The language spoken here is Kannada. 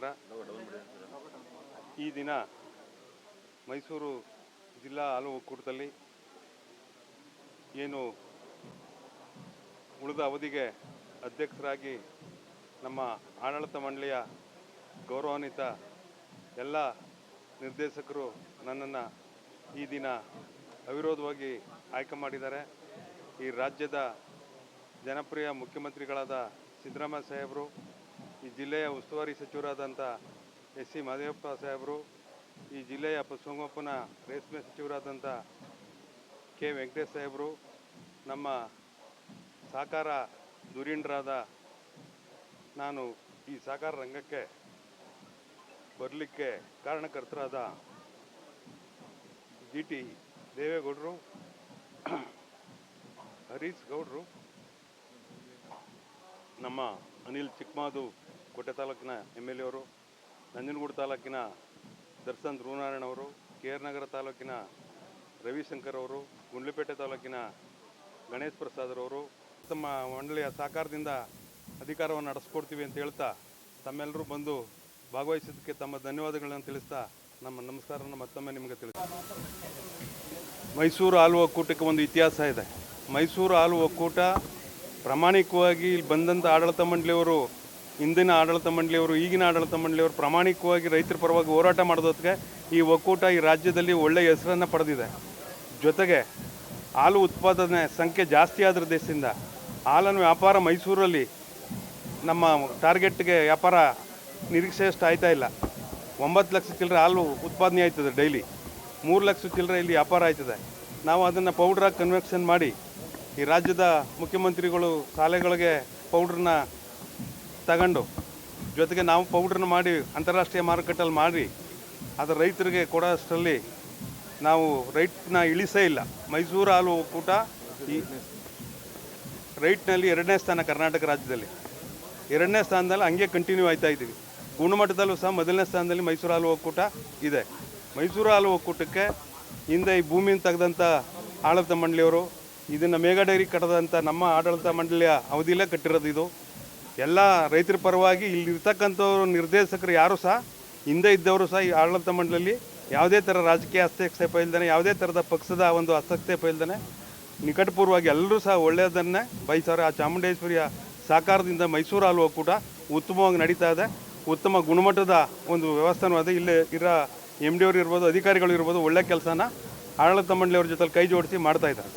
ನಮಸ್ಕಾರ ಈ ದಿನ ಮೈಸೂರು ಜಿಲ್ಲಾ ಹಾಲು ಒಕ್ಕೂಟದಲ್ಲಿ ಏನು ಉಳಿದ ಅವಧಿಗೆ ಅಧ್ಯಕ್ಷರಾಗಿ ನಮ್ಮ ಆಡಳಿತ ಮಂಡಳಿಯ ಗೌರವಾನ್ವಿತ ಎಲ್ಲ ನಿರ್ದೇಶಕರು ನನ್ನನ್ನು ಈ ದಿನ ಅವಿರೋಧವಾಗಿ ಆಯ್ಕೆ ಮಾಡಿದ್ದಾರೆ. ಈ ರಾಜ್ಯದ ಜನಪ್ರಿಯ ಮುಖ್ಯಮಂತ್ರಿಗಳಾದ ಸಿದ್ದರಾಮಯ್ಯ ಸಾಹೇಬರು ಈ ಜಿಲ್ಲೆಯ ಉಸ್ತುವಾರಿ ಸಚಿವರಾದಂಥ ಎಸ್ ಸಿ ಮಹದೇವಪ್ಪ ಸಾಹೇಬರು, ಈ ಜಿಲ್ಲೆಯ ಪಶುಸಂಗೋಪನಾ ರೇಷ್ಮೆ ಸಚಿವರಾದಂಥ ಕೆ ವೆಂಕಟೇಶ್ ಸಾಹೇಬರು, ನಮ್ಮ ಸಹಕಾರ ಧುರೀಣರಾದ ನಾನು ಈ ಸಹಕಾರ ರಂಗಕ್ಕೆ ಬರಲಿಕ್ಕೆ ಕಾರಣಕರ್ತರಾದ ಜಿ ಟಿ ದೇವೇಗೌಡರು, ಹರೀಶ್ ಗೌಡರು ನಮ್ಮ ಅನಿಲ್ ಚಿಕ್ಕಮಾದು ಕೋಟೆ ತಾಲೂಕಿನ ಎಂ ಎಲ್ ಎ ಅವರು, ನಂಜನಗೂಡು ತಾಲೂಕಿನ ದರ್ಶನ್ ಧ್ರುವನಾರಾಯಣ ಅವರು, ಕೆ ಆರ್ ನಗರ ತಾಲೂಕಿನ ರವಿಶಂಕರ್ ಅವರು, ಗುಂಡ್ಲುಪೇಟೆ ತಾಲೂಕಿನ ಗಣೇಶ್ ಪ್ರಸಾದ್ರವರು ತಮ್ಮ ಮಂಡಳಿಯ ಸಹಕಾರದಿಂದ ಅಧಿಕಾರವನ್ನು ನಡೆಸ್ಕೊಡ್ತೀವಿ ಅಂತ ಹೇಳ್ತಾ ತಮ್ಮೆಲ್ಲರೂ ಬಂದು ಭಾಗವಹಿಸಿದ್ದಕ್ಕೆ ತಮ್ಮ ಧನ್ಯವಾದಗಳನ್ನು ತಿಳಿಸ್ತಾ ನಮ್ಮ ನಮಸ್ಕಾರವನ್ನು ಮತ್ತೊಮ್ಮೆ ನಿಮಗೆ ತಿಳಿಸ್ತೀನಿ. ಮೈಸೂರು ಹಾಲು ಒಕ್ಕೂಟಕ್ಕೆ ಒಂದು ಇತಿಹಾಸ ಇದೆ. ಮೈಸೂರು ಹಾಲು ಒಕ್ಕೂಟ ಪ್ರಾಮಾಣಿಕವಾಗಿ ಇಲ್ಲಿ ಬಂದಂಥ ಆಡಳಿತ ಮಂಡಳಿಯವರು ಹಿಂದಿನ ಆಡಳಿತ ಮಂಡಳಿಯವರು, ಈಗಿನ ಆಡಳಿತ ಮಂಡಳಿಯವರು ಪ್ರಾಮಾಣಿಕವಾಗಿ ರೈತರ ಪರವಾಗಿ ಹೋರಾಟ ಮಾಡೋದಕ್ಕೆ ಈ ಒಕ್ಕೂಟ ಈ ರಾಜ್ಯದಲ್ಲಿ ಒಳ್ಳೆಯ ಹೆಸರನ್ನು ಪಡೆದಿದೆ. ಜೊತೆಗೆ ಹಾಲು ಉತ್ಪಾದನೆ ಸಂಖ್ಯೆ ಜಾಸ್ತಿ ಆದ್ರ ದೇಶದಿಂದ, ಹಾಲನ್ನು ವ್ಯಾಪಾರ ಮೈಸೂರಲ್ಲಿ ನಮ್ಮ ಟಾರ್ಗೆಟ್ಗೆ ವ್ಯಾಪಾರ ನಿರೀಕ್ಷೆಯಷ್ಟು ಆಯ್ತಾ ಇಲ್ಲ. ಒಂಬತ್ತು ಲಕ್ಷ ಚಿಲ್ಲರೆ ಹಾಲು ಉತ್ಪಾದನೆ ಆಯ್ತದೆ ಡೈಲಿ. ಮೂರು ಲಕ್ಷ ಚಿಲ್ಲರೆ ಇಲ್ಲಿ ವ್ಯಾಪಾರ ಆಯ್ತದೆ. ನಾವು ಅದನ್ನು ಪೌಡ್ರಾಗಿ ಕನ್ವೆಕ್ಷನ್ ಮಾಡಿ ಈ ರಾಜ್ಯದ ಮುಖ್ಯಮಂತ್ರಿಗಳು ಶಾಲೆಗಳಿಗೆ ಪೌಡ್ರನ್ನ ತಗೊಂಡು, ಜೊತೆಗೆ ನಾವು ಪೌಡ್ರನ್ನ ಮಾಡಿ ಅಂತಾರಾಷ್ಟ್ರೀಯ ಮಾರುಕಟ್ಟೆಯಲ್ಲಿ ಮಾಡಿ ಅದು ರೈತರಿಗೆ ಕೊಡೋಷ್ಟರಲ್ಲಿ ನಾವು ರೈಟ್ನ ಇಳಿಸೇ ಇಲ್ಲ. ಮೈಸೂರು ಹಾಲು ಒಕ್ಕೂಟ ಈ ರೈಟ್ನಲ್ಲಿ ಎರಡನೇ ಸ್ಥಾನ ಕರ್ನಾಟಕ ರಾಜ್ಯದಲ್ಲಿ. ಎರಡನೇ ಸ್ಥಾನದಲ್ಲಿ ಹಂಗೆ ಕಂಟಿನ್ಯೂ ಆಯ್ತಾ ಇದ್ದೀವಿ. ಗುಣಮಟ್ಟದಲ್ಲೂ ಸಹ ಮೊದಲನೇ ಸ್ಥಾನದಲ್ಲಿ ಮೈಸೂರು ಹಾಲು ಒಕ್ಕೂಟ ಇದೆ. ಮೈಸೂರು ಹಾಲು ಒಕ್ಕೂಟಕ್ಕೆ ಹಿಂದೆ ಈ ಭೂಮಿಯನ್ನು ತೆಗೆದಂಥ ಆಡಳಿತ ಮಂಡಳಿಯವರು ಇದನ್ನು ಮೇಘಾಡೇರಿ ಡೈರಿ ಕಟ್ಟದಂಥ ನಮ್ಮ ಆಡಳಿತ ಮಂಡಳಿಯ ಅವಧಿಯಲ್ಲೇ ಕಟ್ಟಿರೋದು ಇದು. ಎಲ್ಲ ರೈತರ ಪರವಾಗಿ ಇಲ್ಲಿ ಇರ್ತಕ್ಕಂಥವ್ರು ನಿರ್ದೇಶಕರು ಯಾರು ಸಹ, ಹಿಂದೆ ಇದ್ದವರು ಸಹ ಈ ಆಡಳಿತ ಮಂಡಳಿಯಲ್ಲಿ ಯಾವುದೇ ಥರ ರಾಜಕೀಯ ಹಸ್ತಕ್ಷೇಪ ಇಲ್ದೇ ಯಾವುದೇ ಥರದ ಪಕ್ಷದ ಒಂದು ಹಸ್ತಕ್ಷೇಪ ಇಲ್ದೇ ನಿಕಟಪೂರ್ವವಾಗಿ ಎಲ್ಲರೂ ಸಹ ಒಳ್ಳೆಯದನ್ನೇ ಬಯಸೋರೆ. ಆ ಚಾಮುಂಡೇಶ್ವರಿಯ ಸಹಕಾರದಿಂದ ಮೈಸೂರು ಹಾಲು ಒಕ್ಕೂಟ ಉತ್ತಮವಾಗಿ ನಡೀತಾ ಇದೆ. ಉತ್ತಮ ಗುಣಮಟ್ಟದ ಒಂದು ವ್ಯವಸ್ಥೆನೂ ಅದೇ. ಇಲ್ಲಿ ಇರೋ ಎಂ ಡಿ ಅವರು ಇರ್ಬೋದು, ಅಧಿಕಾರಿಗಳು ಇರ್ಬೋದು, ಒಳ್ಳೆ ಕೆಲಸನ ಆಡಳಿತ ಮಂಡಳಿಯವ್ರ ಜೊತೆ ಕೈ ಜೋಡಿಸಿ ಮಾಡ್ತಾ ಇದ್ದಾರೆ.